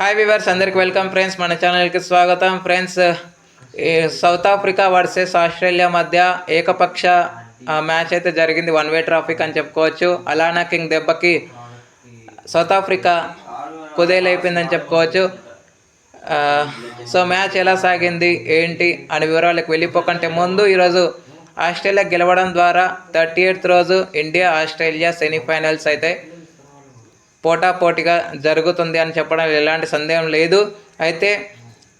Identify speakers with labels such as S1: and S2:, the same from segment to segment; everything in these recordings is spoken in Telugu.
S1: హాయ్ వివర్స్ అందరికి వెల్కమ్ ఫ్రెండ్స్ మన ఛానల్కి స్వాగతం. ఫ్రెండ్స్ ఈ సౌత్ ఆఫ్రికా వర్సెస్ ఆస్ట్రేలియా మధ్య ఏకపక్ష మ్యాచ్ అయితే జరిగింది. వన్ వే ట్రాఫిక్ అని చెప్పుకోవచ్చు. అలానా కింగ్ దెబ్బకి సౌత్ ఆఫ్రికా కుదేలైపోయిందని చెప్పుకోవచ్చు. సో మ్యాచ్ ఎలా సాగింది? ఏంటి? అని వివరాలకు వెళ్ళిపోకంటే ముందు ఈరోజు ఆస్ట్రేలియా గెలవడం ద్వారా థర్టీ ఎయిత్ రోజు ఇండియా ఆస్ట్రేలియా సెమీఫైనల్స్ అయితే పోటాపోటీగా జరుగుతుంది అని చెప్పడం ఎలాంటి సందేహం లేదు. అయితే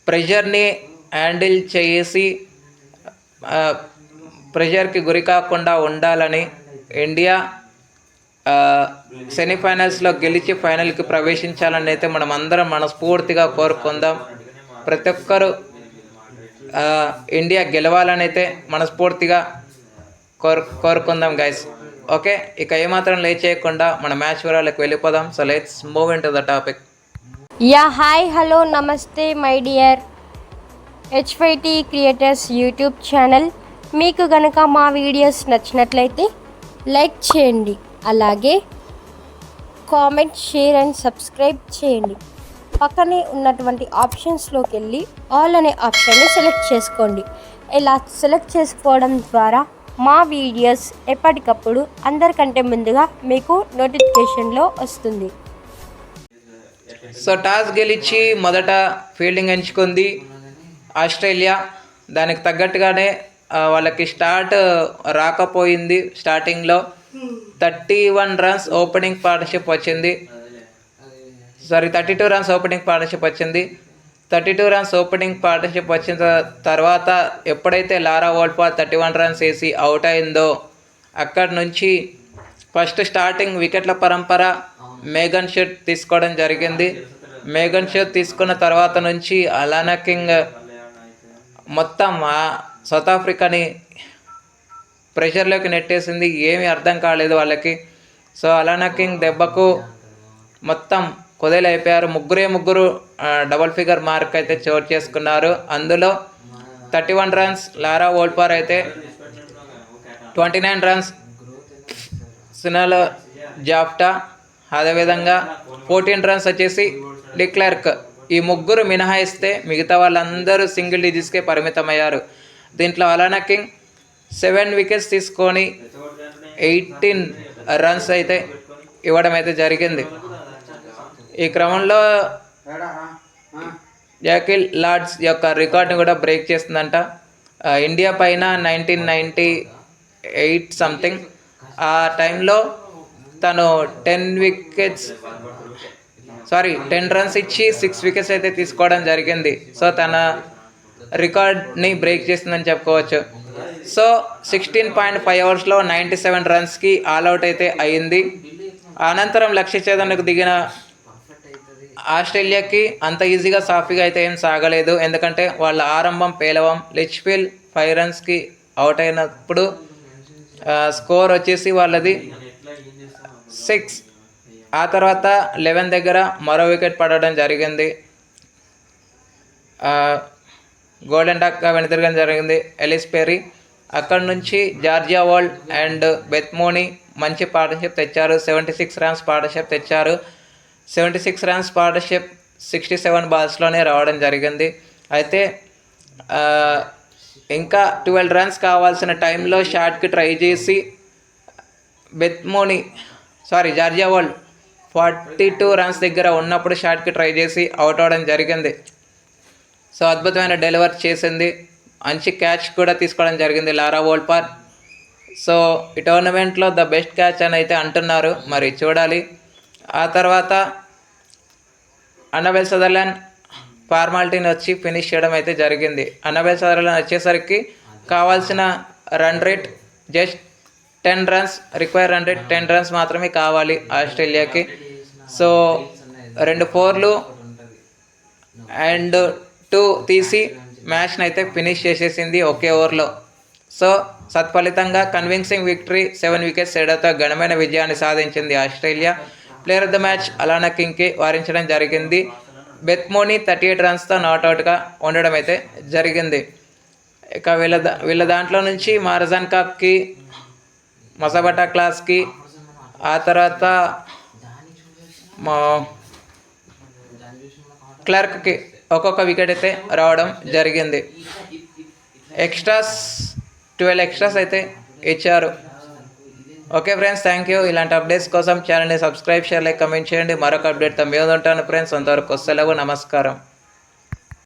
S1: ప్రెషర్ని హ్యాండిల్ చేసి ప్రెషర్కి గురి కాకుండా ఉండాలని ఇండియా సెమీఫైనల్స్లో గెలిచి ఫైనల్కి ప్రవేశించాలని అయితే మనం అందరం మనస్ఫూర్తిగా కోరుకుందాం. ప్రతి ఒక్కరు ఇండియా గెలవాలని అయితే మనస్ఫూర్తిగా కోరు కోరుకుందాం గైస్ ఓకే ఇక ఏమాత్రం లేట్ చేయకుండా మన మ్యాచ్ వివరాలకు వెళ్ళిపోదాం. So let's move in to the topic
S2: yeah hi hello namaste my dear HYT creators YouTube channel. మీకు గనక మా వీడియోస్ నచ్చినట్లయితే లైక్ చేయండి. అలాగే కామెంట్ షేర్ అండ్ సబ్స్క్రైబ్ చేయండి. పక్కనే ఉన్నటువంటి ఆప్షన్స్లోకి వెళ్ళి ఆల్ అనే ఆప్షన్ని సెలెక్ట్ చేసుకోండి. ఇలా సెలెక్ట్ చేసుకోవడం ద్వారా మా వీడియోస్ ఎప్పటికప్పుడు అందరికంటే ముందుగా మీకు నోటిఫికేషన్లో వస్తుంది.
S1: సో టాస్ గెలిచి మొదట ఫీల్డింగ్ ఎంచుకుంది ఆస్ట్రేలియా. దానికి తగ్గట్టుగానే వాళ్ళకి స్టార్ట్ రాకపోయింది స్టార్టింగ్లో. Thirty one runs opening partnership వచ్చింది. Sorry thirty two runs opening partnership వచ్చింది. Thirty two runs opening partnership వచ్చిన తర్వాత ఎప్పుడైతే Laura Wolvaardt thirty one runs వేసి అవుట్ అయిందో అక్కడి నుంచి ఫస్ట్ స్టార్టింగ్ వికెట్ల పరంపర మేఘన్ షెట్ తీసుకోవడం జరిగింది. మేఘన్ షెట్ తీసుకున్న తర్వాత నుంచి అలానా కింగ్ మొత్తం ఆ సౌత్ ఆఫ్రికాని ప్రెషర్లోకి నెట్టేసింది. ఏమీ అర్థం కాలేదు వాళ్ళకి. సో అలానా కింగ్ దెబ్బకు మొత్తం కుదేలైపోయారు. ముగ్గురే ముగ్గురు డబల్ డబుల్ ఫిగర్ మార్క్ అయితే చోటు చేసుకున్నారు. అందులో థర్టీ వన్ రన్స్ లారా ఓల్పార్ అయితే twenty nine runs Sinalo Jafta అదేవిధంగా ఫోర్టీన్ రన్స్ వచ్చేసి డిక్లర్క్ ఈ ముగ్గురు మినహాయిస్తే మిగతా వాళ్ళందరూ సింగిల్ డిజిట్స్కే పరిమితమయ్యారు. దీంట్లో అలానా కింగ్ సెవెన్ వికెట్స్ తీసుకొని ఎయిటీన్ రన్స్ అయితే ఇవ్వడం అయితే జరిగింది. ఈ క్రమంలో జాకిల్ లార్డ్స్ యొక్క రికార్డ్ని కూడా బ్రేక్ చేస్తుందంట. ఇండియా పైన నైన్టీన్ నైంటీ ఎయిట్ సంథింగ్ ఆ టైంలో తను ten wickets sorry ten runs ఇచ్చి సిక్స్ వికెట్స్ అయితే తీసుకోవడం జరిగింది. సో తన రికార్డ్ని బ్రేక్ చేసిందని చెప్పుకోవచ్చు. సో సిక్స్టీన్ పాయింట్ ఫైవ్ అవర్స్లో నైంటీ సెవెన్ రన్స్కి ఆల్అవుట్ అయితే అయింది. అనంతరం లక్ష్య ఛేదనకు దిగిన ఆస్ట్రేలియాకి అంత ఈజీగా సాఫీగా అయితే ఏం సాగలేదు. ఎందుకంటే వాళ్ళ ఆరంభం పేలవం లిచ్ఫీల్ ఫైవ్ రన్స్కి అవుట్ అయినప్పుడు స్కోర్ వచ్చేసి వాళ్ళది సిక్స్. ఆ తర్వాత లెవెన్ దగ్గర మరో వికెట్ పడడం జరిగింది. గోల్డెన్ డాక్గా వెనుతిరగడం జరిగింది. ఎలిస్ పెరీ అక్కడ నుంచి జార్జియా వరల్డ్ అండ్ బెత్మోని మంచి పార్ట్నర్షిప్ తెచ్చారు. సెవెంటీ సిక్స్ రన్స్ పార్ట్నర్షిప్ తెచ్చారు. Seventy six runs partnership sixty seven బాల్స్లోనే రావడం జరిగింది. అయితే ఇంకా ట్వెల్వ్ రన్స్ కావాల్సిన టైంలో షాట్కి ట్రై చేసి Beth Mooney sorry Georgia world forty two runs దగ్గర ఉన్నప్పుడు షాట్కి ట్రై చేసి అవుట్ అవ్వడం జరిగింది. సో అద్భుతమైన డెలివర్ చేసింది. మంచి క్యాచ్ కూడా తీసుకోవడం జరిగింది లారా వోల్పార్. సో ఈ టోర్నమెంట్లో ద బెస్ట్ క్యాచ్ అని అయితే అంటున్నారు. మరి చూడాలి. ఆ తర్వాత అన్నబెల్ సదర్లాండ్ ఫార్మాలిటీని వచ్చి ఫినిష్ చేయడం అయితే జరిగింది. అన్నబెల్ సదర్లాండ్ వచ్చేసరికి కావాల్సిన run rate just ten runs require run rate ten runs మాత్రమే కావాలి ఆస్ట్రేలియాకి. సో రెండు ఫోర్లు అండ్ టూ తీసి మ్యాచ్ని అయితే ఫినిష్ చేసేసింది ఒకే ఓవర్లో. సో సత్ఫలితంగా కన్విన్సింగ్ విక్టరీ సెవెన్ వికెట్స్ తేడాతో ఘనమైన విజయాన్ని సాధించింది Australia. Player of the match Alana కింగ్కి వారించడం జరిగింది. బెత్మోని థర్టీ ఎయిట్ రన్స్తో నాట్అవుట్గా ఉండడం అయితే జరిగింది. ఇక వీళ్ళ దా వీళ్ళ దాంట్లో నుంచి మారజాన్ కప్కి మసబటా క్లాస్కి ఆ తర్వాత మా క్లర్క్కి ఒక్కొక్క వికెట్ అయితే రావడం జరిగింది. ఎక్స్ట్రాస్ ట్వెల్వ్ ఎక్స్ట్రాస్ అయితే ఇచ్చారు. ఓకే ఫ్రెండ్స్ థ్యాంక్ యూ ఇలాంటి అప్డేట్స్ కోసం ఛానల్ని సబ్స్క్రైబ్ షేర్ లైక్ కమెంట్ చేయండి. మరొక అప్డేట్తో మేము ఉంటాను ఫ్రెండ్స్ అంతవరకు సెలవు నమస్కారం.